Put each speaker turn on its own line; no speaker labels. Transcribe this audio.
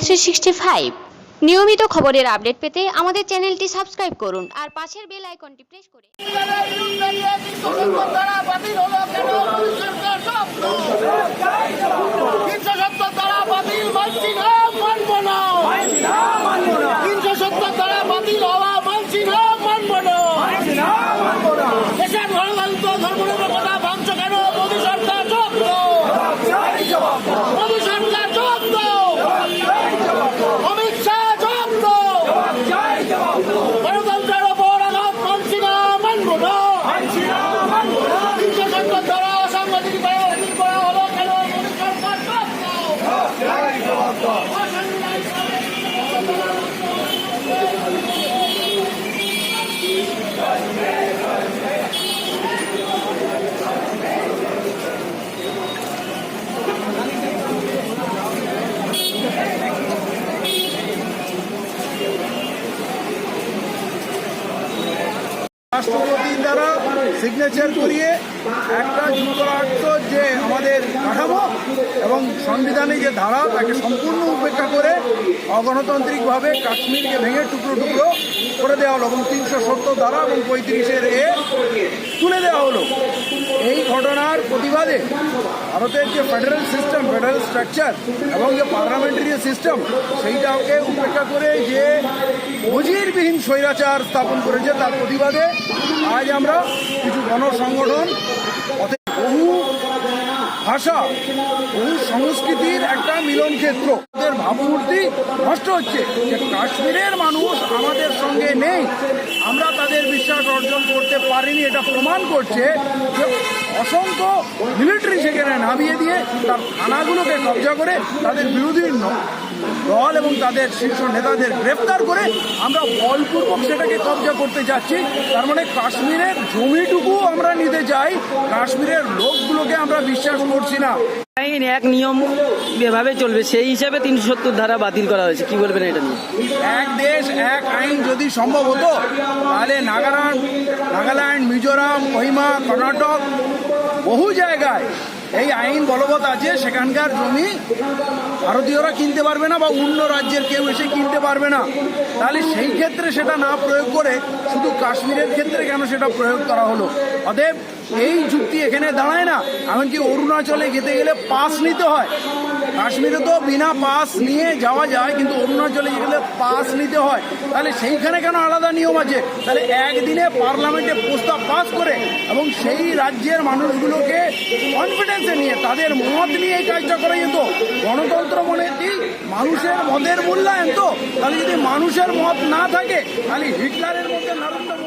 Three sixty five নিয়মিত খবরের update পেতে আমাদের চ্যানেলটি সাবস্ক্রাইব করুন আর পাশের বেল আইকনটি প্রেস করে
তিনশো
সিগনেচার করিয়ে একটা যুক্তরাষ্ট্র যে আমাদের কাঠামো এবং সংবিধানে যে ধারা, তাকে সম্পূর্ণ উপেক্ষা করে অগণতান্ত্রিকভাবে কাশ্মীরকে ভেঙে টুকরো টুকরো করে দেওয়া হলো এবং তিনশো সত্তর ধারা এবং পঁয়ত্রিশের এ তুলে দেওয়া হলো। এই ঘটনার প্রতিবাদে ভারতের যে ফেডারেল সিস্টেম ফেডারেল স্ট্রাকচার এবং যে পার্লামেন্টারি সিস্টেম সেইটাকে উপেক্ষা করে যে অজিরবিহীন স্বৈরাচার স্থাপন করেছে তার প্রতিবাদে আজ আমরা কিছু গণসংগঠন বহু ভাষা সংস্কৃতির একটা মিলন ক্ষেত্র। ওদের ভাবমূর্তি নষ্ট হচ্ছে। যে কাশ্মীরের মানুষ আমাদের সঙ্গে নেই, আমরা তাদের বিশ্বাস অর্জন করতে পারিনি, এটা প্রমাণ করছে যে অসংখ্য মিলিটারি সেখানে নামিয়ে দিয়ে তার থানাগুলোকে কবজা করে তাদের বিরোধী দল এবং তাদের শীর্ষ নেতাদের গ্রেফতার করে আমরা বলপূর্বক সেটাকে কবজা করতে যাচ্ছি। তার মানে কাশ্মীরের জমিটুকু আমরা নিতে চাই। কাশ্মীরের লোকগুলোকে আমরা বিশ্বাস করছি না।
আইন এক নিয়ম এভাবে চলবে সেই হিসাবে তিনশো সত্তর ধারা বাতিল করা হয়েছে। কি বলবেন এটা নিয়ে?
এক দেশ এক আইন যদি সম্ভব হতো তাহলে নাগাল্যান্ড নাগাল্যান্ড মিজোরাম মহিমা কর্ণাটক বহু জায়গায় এই আইন বলবৎ আছে, সেখানকার জমি ভারতীয়রা কিনতে পারবে না বা অন্য রাজ্যের কেউ এসে কিনতে পারবে না। তাহলে সেই ক্ষেত্রে সেটা না প্রয়োগ করে শুধু কাশ্মীরের ক্ষেত্রে কেন সেটা প্রয়োগ করা হলো? অতএব এই যুক্তি এখানে দাঁড়ায় না। এমনকি অরুণাচলে যেতে গেলে পাস নিতে হয়। কাশ্মীরে তো বিনা পাস নিয়ে যাওয়া যায়, কিন্তু অরুণাচলে গেলে পাস নিতে হয়। তাহলে সেইখানে কেন আলাদা নিয়ম আছে? তাহলে একদিনে পার্লামেন্টে প্রস্তাব পাস করে এবং সেই রাজ্যের মানুষগুলোকে কনফিডেন্সে নিয়ে, তাদের মত নিয়ে এই কাজটা করা যেত। গণতন্ত্র মানে কি? মানুষের মতের মূল্যায়ন তো। তাহলে যদি মানুষের মত না থাকে, তাহলে হিটলারের মধ্যে নরেন্দ্র